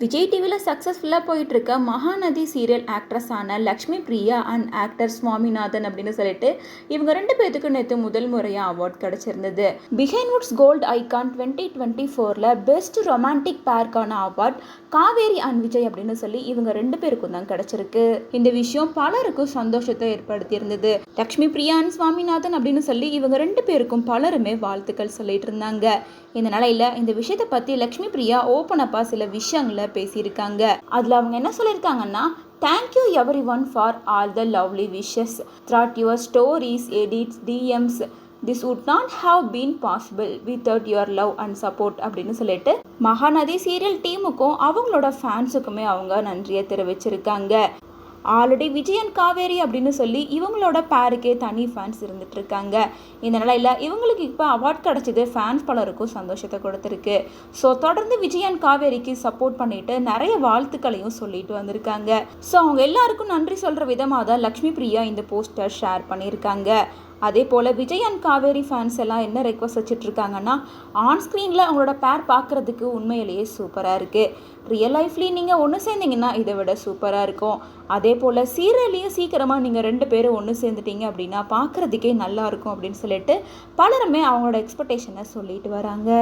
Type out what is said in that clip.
விஜய் டிவியில் சக்ஸஸ்ஃபுல்லாக போயிட்டுருக்க மகாநதி சீரியல் ஆக்ட்ரஸான லக்ஷ்மி பிரியா அண்ட் ஆக்டர் சுவாமிநாதன் அப்படின்னு சொல்லிட்டு இவங்க ரெண்டு பேர்த்துக்கு நேற்று முதல் முறையாக award கிடச்சிருந்தது. Behindwoods gold gold icon twenty twenty ஃபோரில் பெஸ்ட் ரொமான்டிக் பேருக்கான அவார்ட் காவேரி அண்ட் விஜய் அப்படின்னு சொல்லி இவங்க ரெண்டு பேருக்கும் தான் கிடச்சிருக்கு. இந்த விஷயம் பலருக்கும் சந்தோஷத்தை ஏற்படுத்தியிருந்தது. லக்ஷ்மி பிரியா அண்ட் சுவாமிநாதன் அப்படின்னு சொல்லி இவங்க ரெண்டு பேருக்கும் பலருமே வாழ்த்துக்கள் சொல்லிட்டு இருந்தாங்க. இந்த நிலையில் இந்த விஷயத்தை பற்றி லக்ஷ்மி பிரியா ஓப்பன் அப்பா சில விஷயங்களை பேசியிருக்காங்க. அதில் அவங்க என்ன சொல்லியிருக்காங்கன்னா thank you everyone for all the lovely wishes through your stories edits DMs this would not have been possible without your love and support அப்படின்னு சொல்லிட்டு மகாநதி சீரியல் டீமுக்கும் அவங்களோட ஃபேன்ஸுக்குமே அவங்க நன்றியை தெரிவிச்சிருக்காங்க. ஆல்ரெடி விஜயன் காவேரி அப்படின்னு சொல்லி இவங்களோட பேருக்கே தனி ஃபேன்ஸ் இருந்துட்டு இருக்காங்க இந்த நிலையில் இவங்களுக்கு இப்போ அவார்ட் கிடச்சிது ஃபேன்ஸ் பலருக்கும் சந்தோஷத்தை கொடுத்துருக்கு. ஸோ தொடர்ந்து விஜயன் காவேரிக்கு சப்போர்ட் பண்ணிட்டு நிறைய வாழ்த்துக்களையும் சொல்லிட்டு வந்திருக்காங்க. ஸோ அவங்க எல்லாருக்கும் நன்றி சொல்கிற விதமாக தான் லக்ஷ்மி பிரியா இந்த போஸ்டர் ஷேர் பண்ணியிருக்காங்க. அதே போல் விஜய் அண்ட் காவேரி ஃபேன்ஸ் எல்லாம் என்ன ரெக்வஸ்ட் வச்சுட்ருக்காங்கன்னா ஆன் ஸ்க்ரீனில் அவங்களோட பேர் பார்க்குறதுக்கு உண்மையிலேயே சூப்பராக இருக்குது ரியல் லைஃப்லேயும் நீங்கள் ஒன்று சேர்ந்தீங்கன்னா இதை விட சூப்பராக இருக்கும். அதே போல் சீரியல்லையும் சீக்கிரமாக நீங்கள் ரெண்டு பேரும் ஒன்று சேர்ந்துட்டீங்க அப்படின்னா பார்க்குறதுக்கே நல்லா இருக்கும் அப்படின்னு சொல்லிட்டு பலருமே அவங்களோட எக்ஸ்பெக்டேஷனை சொல்லிட்டு வராங்க.